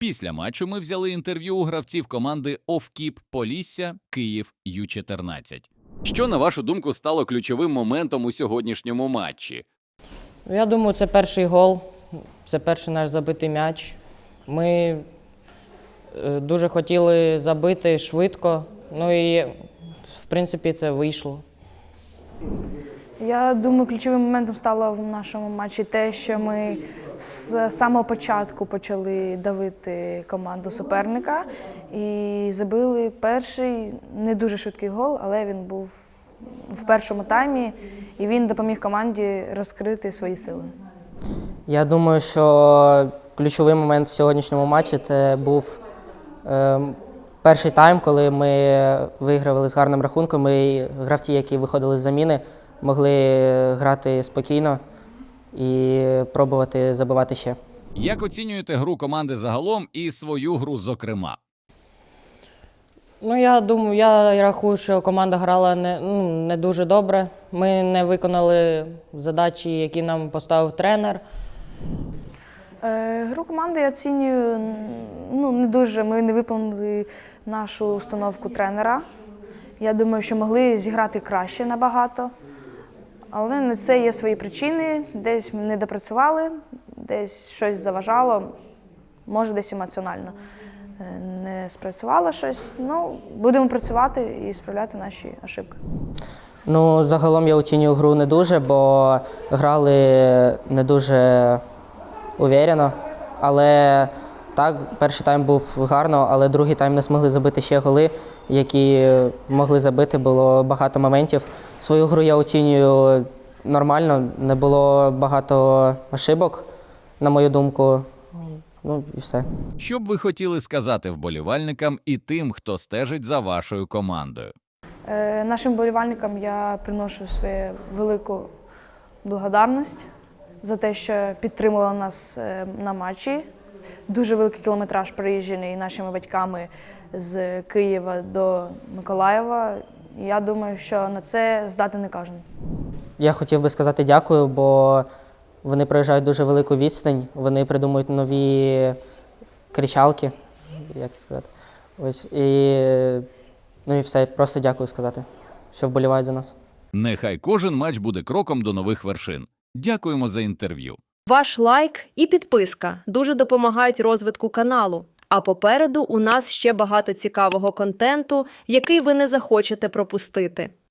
Після матчу ми взяли інтерв'ю у гравців команди Овкіп Полісся Київ Ю-14. Що, на вашу думку, стало ключовим моментом у сьогоднішньому матчі? Я думаю, це перший гол, це перший наш забитий м'яч. Ми е, дуже хотіли забити швидко, ну і в принципі це вийшло. Я думаю, ключовим моментом стало в нашому матчі те, що ми з самого початку почали давити команду суперника і забили перший не дуже швидкий гол, але він був в першому таймі, і він допоміг команді розкрити свої сили. Я думаю, що ключовий момент в сьогоднішньому матчі це був ем, перший тайм, коли ми вигравали з гарним рахунком, і гравці, які виходили з заміни, могли грати спокійно і пробувати забивати ще. Як оцінюєте гру команди загалом і свою гру зокрема? Ну, я думаю, я рахую, що команда грала не, ну, не дуже добре. Ми не виконали задачі, які нам поставив тренер. Е, Гру команди я оцінюю ну, не дуже. Ми не виконали нашу установку тренера. Я думаю, що могли зіграти краще набагато. Але на це є свої причини. Десь ми не допрацювали, десь щось заважало, може, десь емоціонально е, не спрацювало щось. Ну, будемо працювати і справляти наші ошибки. Ну, загалом я оцінюю гру не дуже, бо грали не дуже уверено. Але так, перший тайм був гарно, але другий тайм не змогли забити ще голи, які могли забити. Було багато моментів. Свою гру я оцінюю нормально, не було багато ошибок, на мою думку. Ну і все. Що б ви хотіли сказати вболівальникам і тим, хто стежить за вашою командою? Е, Нашим болівальникам я приношу свою велику благодарність за те, що підтримували нас е, на матчі. Дуже великий кілометраж проїжджений нашими батьками з Києва до Миколаєва. Я думаю, що на це здати не кожен. Я хотів би сказати дякую, бо вони проїжджають дуже велику відстань, вони придумують нові кричалки, як це сказати. Ось, і, ну і все, просто дякую сказати, що вболівають за нас. Нехай кожен матч буде кроком до нових вершин. Дякуємо за інтерв'ю. Ваш лайк і підписка дуже допомагають розвитку каналу. А попереду у нас ще багато цікавого контенту, який ви не захочете пропустити.